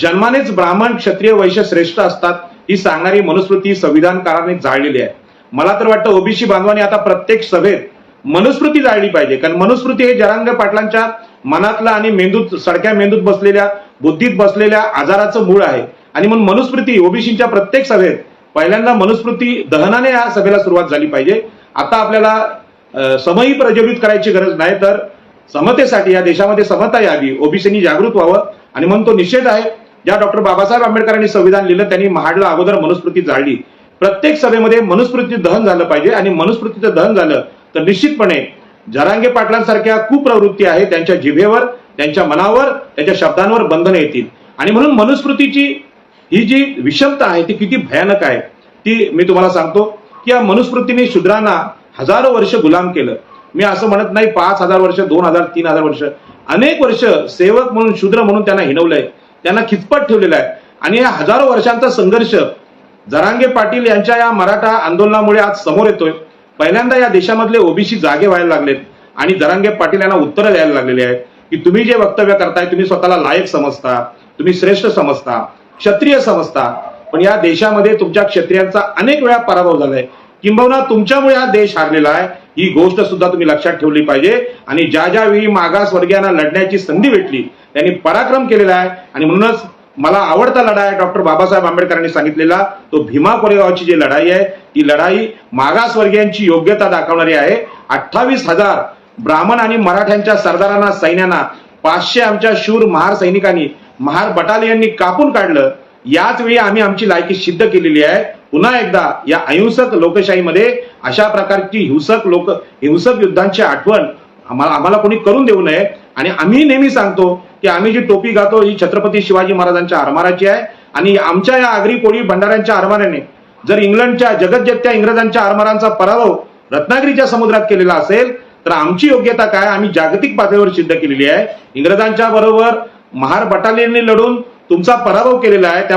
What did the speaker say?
जन्मानेच ब्राह्मण क्षत्रिय वैश्य श्रेष्ठ असतात ही सांगणारी मनुस्मृती संविधानकाराने जाळलेली आहे. मला तर वाटतं ओबीसी बांधवांनी आता प्रत्येक सभेत मनुस्मृती जाळली पाहिजे कारण मनुस्मृती हे जरांग पाटलांच्या मनातलं आणि मेंदूत सडक्या मेंदूत बसलेल्या बुद्धीत बसलेल्या आजाराचं मूळ आहे. आणि म्हणून मनुस्मृती ओबीसीच्या प्रत्येक सभेत पहिल्यांदा मनुस्मृती दहनाने या सभेला सुरुवात झाली पाहिजे. आता आपल्याला अं, समही प्रज्वलित करायची गरज नाही तर समतेसाठी या देशामध्ये समता यावी ओबीसीनी जागृत व्हावं. आणि म्हणून तो निषेध आहे ज्या डॉक्टर बाबासाहेब आंबेडकरांनी संविधान लिहिलं त्यांनी महाडला अगोदर मनुस्मृती जाळली प्रत्येक सभेमध्ये मनुस्मृती दहन झालं पाहिजे आणि मनुस्मृतीचं दहन झालं तर निश्चितपणे जरांगे पाटलांसारख्या कुप्रवृत्ती आहे त्यांच्या जिभेवर त्यांच्या मनावर त्यांच्या शब्दांवर बंधनं येतील. आणि म्हणून मनुस्मृतीची ही जी विषमता आहे ती किती भयानक आहे ती मी तुम्हाला सांगतो की या मनुस्मृतीने शूद्रांना हजारो वर्ष गुलाम केलं. मी असं म्हणत नाही पाच हजार वर्ष दोन हजार तीन हजार वर्ष. अनेक वर्ष सेवक म्हणून शूद्र म्हणून त्यांना हिनवलंय. त्यांना खिचपट ठेवलेला आहे. आणि या हजारो वर्षांचा संघर्ष जरांगे पाटील यांच्या या मराठा आंदोलनामुळे आज समोर येतोय. पहिल्यांदा या देशामधले ओबीसी जागे व्हायला लागलेत आणि जरांगे पाटील यांना उत्तरं द्यायला लागलेली आहेत की तुम्ही जे वक्तव्य करताय तुम्ही स्वतःला लायक समजता तुम्ही श्रेष्ठ समजता क्षत्रिय समजता. पण या देशामध्ये तुमच्या क्षत्रियांचा अनेक वेळा पराभव झालाय. किंबहुना तुमच्यामुळे हा देश हारलेला आहे. ही गोष्ट सुद्धा तुम्ही लक्षात ठेवली पाहिजे. आणि ज्या ज्या वेळी मागासवर्गीयांना लढण्याची संधी भेटली त्यांनी पराक्रम केलेला आहे. आणि म्हणूनच मला आवडता लढा आहे डॉक्टर बाबासाहेब आंबेडकरांनी सांगितलेला तो भीमा कोरेगावची जी लढाई आहे ती लढाई मागासवर्गीयांची योग्यता दाखवणारी आहे. अठ्ठावीस हजार ब्राह्मण आणि मराठ्यांच्या सरदारांना सैन्यांना पाचशे आमच्या शूर महार सैनिकांनी महार बटालियननी कापून काढलं. याच वेळी आम्ही आमची लायकी सिद्ध केलेली आहे. पुन्हा एकदा या अहिंसक लोकशाहीमध्ये अशा प्रकारची हिंसक लोक हिंसक युद्धांची आठवण आम्हाला आम्हाला कोणी करून देऊ नये. आणि आम्ही नेहमी सांगतो की आम्ही जी टोपी घातो ही छत्रपती शिवाजी महाराजांच्या आरमाराची आहे. आणि आमच्या या आगरी कोळी भंडाऱ्यांच्या आरमाराने जर इंग्लंडच्या जगज्जेत्या इंग्रजांच्या आरमारांचा पराभव रत्नागिरीच्या समुद्रात केलेला असेल तर आमची योग्यता काय? आम्ही जागतिक पातळीवर सिद्ध केलेली आहे. इंग्रजांच्या बरोबर महार बटालियनने लढून तुमचा पराभव केलेला आहे. त्यामुळे